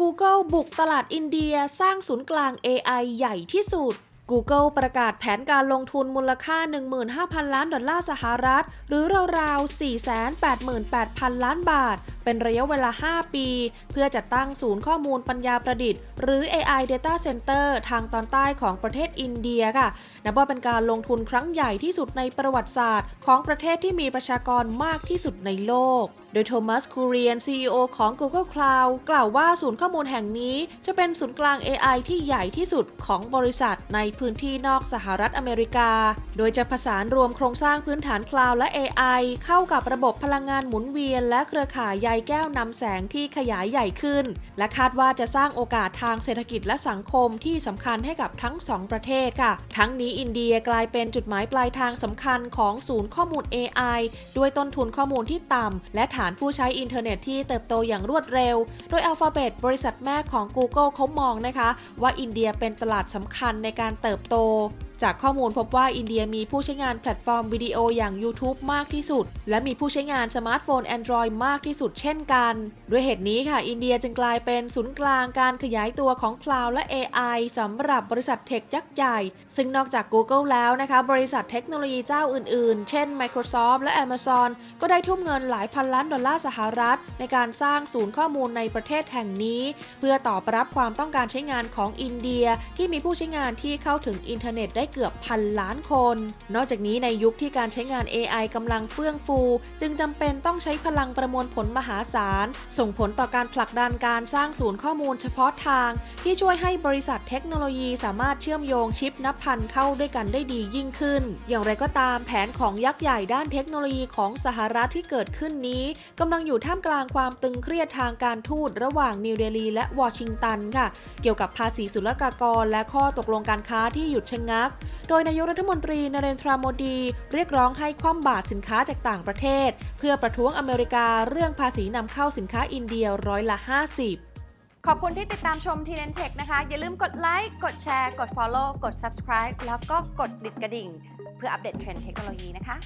Google บุกตลาดอินเดียสร้างศูนย์กลาง AI ใหญ่ที่สุด Google ประกาศแผนการลงทุนมูลค่า 15,000 ล้านดอลลาร์สหรัฐ หรือราวๆ 488,000 ล้านบาท เป็นระยะเวลา 5 ปี เพื่อจัดตั้งศูนย์ข้อมูลปัญญาประดิษฐ์ หรือ AI Data Center ทางตอนใต้ของประเทศอินเดียค่ะ นับว่าเป็นการลงทุนครั้งใหญ่ที่สุดในประวัติศาสตร์ ของประเทศที่มีประชากรมากที่สุดในโลกโดยโทมัสคูเรียน CEO ของ Google Cloud กล่าวว่าศูนย์ข้อมูลแห่งนี้ จะเป็นศูนย์กลาง AI ที่ใหญ่ที่สุดของบริษัทในพื้นที่นอกสหรัฐอเมริกา โดยจะผสานรวมโครงสร้างพื้นฐานคลาวด์และ AI เข้ากับระบบพลังงานหมุนเวียนและเครือข่ายใยแก้วนำแสงที่ขยายใหญ่ขึ้น และคาดว่าจะสร้างโอกาสทางเศรษฐกิจและสังคมที่สำคัญให้กับทั้งสองประเทศค่ะ ทั้งนี้อินเดียกลายเป็นจุดหมายปลายทางสำคัญของศูนย์ข้อมูล AI ด้วยต้นทุนข้อมูลที่ต่ำและฐานผู้ใช้อินเทอร์เน็ตที่เติบโตอย่างรวดเร็ว โดย Alphabet บริษัทแม่ของ Google เขามองนะคะ ว่าอินเดียเป็นตลาดสำคัญในการเติบโต จากข้อมูลพบว่าอินเดียมีผู้ใช้งานแพลตฟอร์มวิดีโออย่าง YouTube มากที่สุด และมีผู้ใช้งานสมาร์ทโฟน Android มากที่สุดเช่นกัน ด้วยเหตุนี้ค่ะ อินเดียจึงกลายเป็นศูนย์กลางการขยายตัวของ Cloud และ AI สำหรับบริษัทเทคยักษ์ใหญ่ ซึ่งนอกจาก Google แล้วนะคะ บริษัทเทคโนโลยีเจ้าอื่นๆ เช่น Microsoft และ Amazon ก็ได้ทุ่มเงินหลายพันล้านดอลลาร์สหรัฐ ในการสร้างศูนย์ข้อมูลในประเทศแห่งนี้ เพื่อตอบรับความต้องการใช้งานของอินเดียที่มีผู้ใช้งานที่เข้าถึงอินเทอร์เน็ตได้เกือบพันล้านคน นอกจากนี้ในยุคที่การใช้งาน AI กำลังเฟื่องฟู จึงจำเป็นต้องใช้พลังประมวลผลมหาศาล ส่งผลต่อการผลักดันการสร้างศูนย์ข้อมูลเฉพาะทาง ที่ช่วยให้บริษัทเทคโนโลยีสามารถเชื่อมโยงชิปนับพันเข้าด้วยกันได้ดียิ่งขึ้น อย่างไรก็ตามแผนของยักษ์ใหญ่ด้านเทคโนโลยีของสหรัฐที่เกิดขึ้นนี้กำลังอยู่ท่ามกลางความตึงเครียดทางการทูตระหว่างนิวเดลีและวอชิงตันค่ะ เกี่ยวกับภาษีศุลกากรและข้อตกลงการค้าที่หยุดชะงักโดยนายกรัฐมนตรีนเรนทราโมดี เรียกร้องให้คว่ำบาตรสินค้าจากต่างประเทศ เพื่อประท้วงอเมริกาเรื่องภาษีนำเข้าสินค้าอินเดียร้อยละ 50ขอบคุณที่ติดตามชมทีเลนเทคนะคะ อย่าลืมกดไลค์ กดแชร์ กด Follow กด Subscribe แล้วก็กดดิดกระดิ่ง เพื่ออัปเดตเทรนด์เทคโนโลยีนะคะ